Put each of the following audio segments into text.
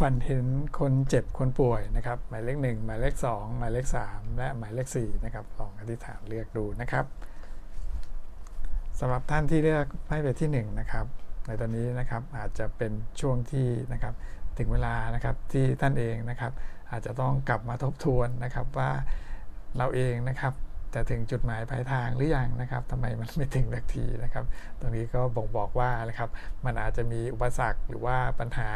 ฝันเห็นคนเจ็บคนป่วยนะครับหมายเลขหนึ่งหมายเลขสองหมายเลขสามและหมายเลขสี่นะครับลองอธิษฐานเลือกดูนะครับสำหรับท่านที่เลือกไพ่ใบที่หนึ่งนะครับในตอนนี้นะครับอาจจะเป็นช่วงที่นะครับถึงเวลานะครับที่ท่านเองนะครับ อาจจะต้องกลับมาทบทวนนะครับว่าเราเองนะครับจะถึงจุดหมายปลายทางหรือยังนะครับทำไมมันไม่ถึงสักทีนะครับ ตรงนี้ก็บ่งบอกว่านะครับมันอาจจะมีอุปสรรคหรือว่าปัญหา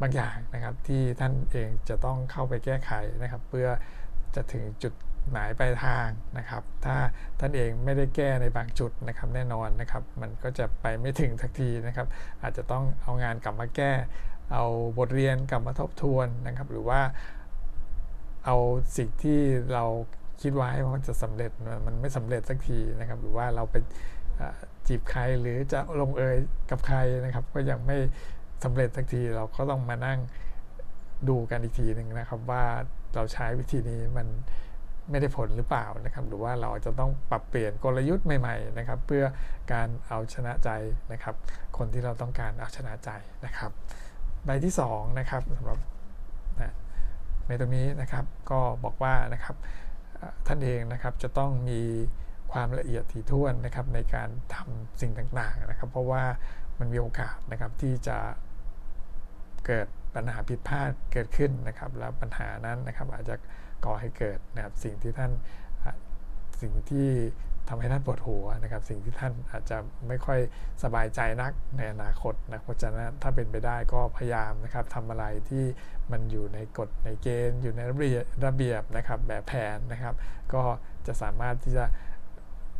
บางอย่างนะครับที่ท่านเองจะต้องเข้าไปแก้ไขนะครับ เพื่อจะถึงจุดหมายปลายทางนะครับ ถ้าท่านเองไม่ได้แก้ในบางจุดนะครับแน่นอนนะครับ มันก็จะไปไม่ถึงสักทีนะครับ อาจจะต้องเอางานกลับมาแก้ เอาบทเรียนกลับมาทบทวนนะครับ หรือว่าเอาสิ่งที่เราคิดไว้ว่ามันจะสำเร็จมันไม่สำเร็จสักทีนะครับ หรือว่าเราไปจีบใครหรือจะลงเอยกับใครนะครับ ก็ยังไม่ สำเร็จสักทีเราก็ต้องมานั่งดูกันอีกทีหนึ่งนะครับ ว่าเราใช้วิธีนี้มันไม่ได้ผลหรือเปล่านะครับ หรือว่าเราจะต้องปรับเปลี่ยนกลยุทธ์ใหม่ๆนะครับ เพื่อการเอาชนะใจนะครับ คนที่เราต้องการเอาชนะใจนะครับใบที่2นะครับสำหรับนะในตรงนี้นะครับก็บอกว่านะครับท่านเองนะครับจะต้องมีความละเอียดถี่ถ้วนนะครับในการทำสิ่งต่างๆนะครับ เพราะว่ามันมีโอกาสนะครับที่จะ เกิดปัญหาผิดพลาดเกิดขึ้นนะครับแล้วปัญหานั้นนะครับอาจจะก่อให้เกิดนะครับสิ่งที่ท่านสิ่งที่ทำให้ท่านปวดหัวนะครับ สิ่งที่ท่านอาจจะไม่ค่อยสบายใจนักในอนาคตนะเพราะฉะนั้นถ้าเป็นไปได้ก็พยายามนะครับทำอะไรที่มันอยู่ในกฎในเกณฑ์ อยู่ในระเบียบระเบียบนะครับแบบแผนนะครับ ก็จะสามารถที่จะ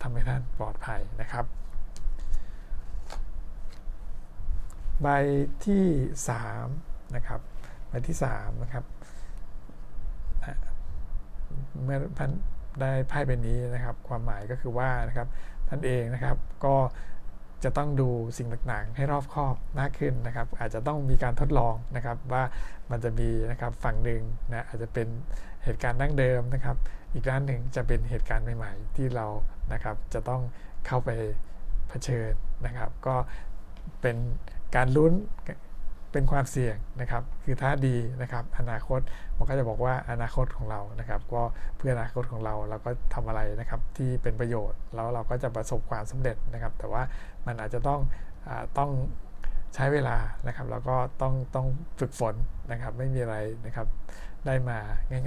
ทำให้ท่านปลอดภัยนะครับ ใบที่3นะครับใบที่3นะครับเมื่อท่านได้ไพ่ใบนี้นะครับ ความหมายก็คือว่านะครับท่านเองนะครับก็จะต้องดูสิ่งต่างๆ ให้รอบคอบมากขึ้นนะครับ อาจจะต้องมีการทดลองนะครับว่ามันจะมีนะครับฝั่งหนึ่งนะอาจจะเป็นเหตุการณ์ดั้งเดิมนะครับ อีกด้านหนึ่งจะเป็นเหตุการณ์ใหม่ๆ ที่เรานะครับจะต้องเข้าไปเผชิญนะครับ ก็เป็น การลุ้นเป็นความเสี่ยงนะครับ คือถ้าดีนะครับ อนาคตผมก็จะบอกว่าอนาคตของเรานะครับ ก็เพื่ออนาคตของเราเราก็ทำอะไรนะครับที่เป็นประโยชน์แล้วเราก็จะประสบความสำเร็จนะครับ แต่ว่ามันอาจจะต้องอต้องใช้เวลานะครับ แล้วก็ต้องต้องฝึกฝนนะครับ ไม่มีอะไรนะครับได้มา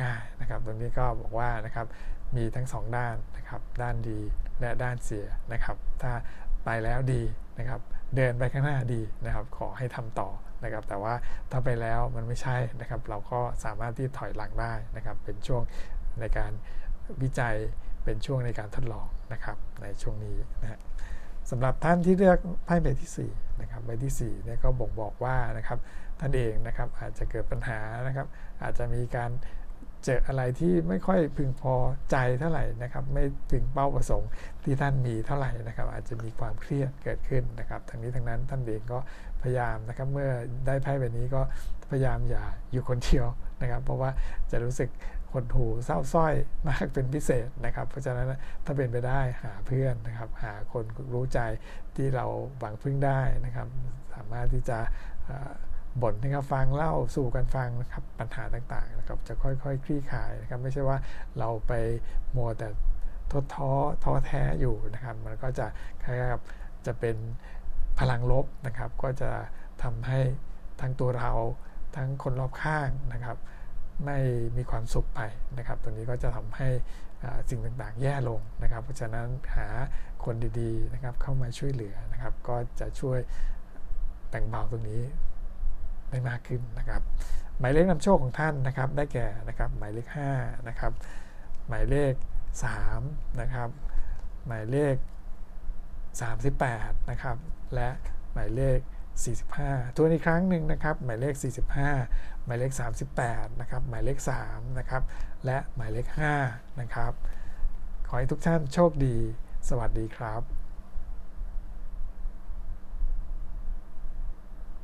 ง่ายๆนะครับ ตรงนี้ก็บอกว่านะครับมีทั้งสองด้านนะครับ ด้านดีและด้านเสียนะครับ ถ้า ไปแล้วดีนะครับเดินไปข้างหน้าดีนะครับ ขอให้ทำต่อนะครับ แต่ว่าถ้าไปแล้วมันไม่ใช่นะครับ เราก็สามารถที่ถอยหลังได้นะครับ เป็นช่วงในการวิจัยเป็นช่วงในการทดลองนะครับ ในช่วงนี้นะฮะสำหรับท่านที่เลือกไพ่ใบที่4นะครับใบที่4เนี่ยก็บ่งบอกว่านะครับท่านเองนะครับอาจจะเกิดปัญหานะครับ อาจจะมีการ เจออะไรที่ไม่ค่อยพึงพอใจเท่าไหร่นะครับ ไม่ถึงเป้าประสงค์ที่ท่านมีเท่าไหร่นะครับ อาจจะมีความเครียดเกิดขึ้นนะครับทั้งนี้ทั้งนั้นท่านเองก็พยายามนะครับ เมื่อได้ไพ่ใบบนี้ก็พยายามอย่าอยู่คนเดียวนะครับ เพราะว่าจะรู้สึกหดหูเศร้าสร้อยมากเป็นพิเศษนะครับ เพราะฉะนั้นถ้าเป็นไปได้หาเพื่อนนะครับ หาคนรู้ใจที่เราหวังพึ่งได้นะครับ สามารถที่จะ บ่นให้เขาฟังเล่าสู่กันฟังนะครับปัญหาต่างๆนะครับจะค่อยๆคคลี่คลายนะครับไม่ใช่ว่าเราไปมัวแต่ท้อท้อท้อแท้อยู่นะครับ มันก็จะคล้ายๆกับจะเป็นพลังลบนะครับ ก็จะทำให้ทั้งตัวเราทั้งคนรอบข้างนะครับ ไม่มีความสุขไปนะครับ ตรงนี้ก็จะทำให้อ่าสิ่งต่างๆ แย่ลงนะครับ เพราะฉะนั้นหาคนดีๆนะครับเข้ามาช่วยเหลือนะครับ ก็จะช่วยแบ่งเบาตรงนี้ ได้มากขึ้นนะครับหมายเลขนำโชคของท่านนะครับได้แก่นะครับหมายเลข5นะครับหมายเลข3นะครับหมายเลข 38นะครับและหมายเลข 45 ตัวอีกครั้งหนึ่งนะครับหมายเลข 45 หมายเลข 38นะครับหมายเลข3นะครับและหมายเลข5นะครับขอให้ทุกท่านโชคดี สวัสดีครับ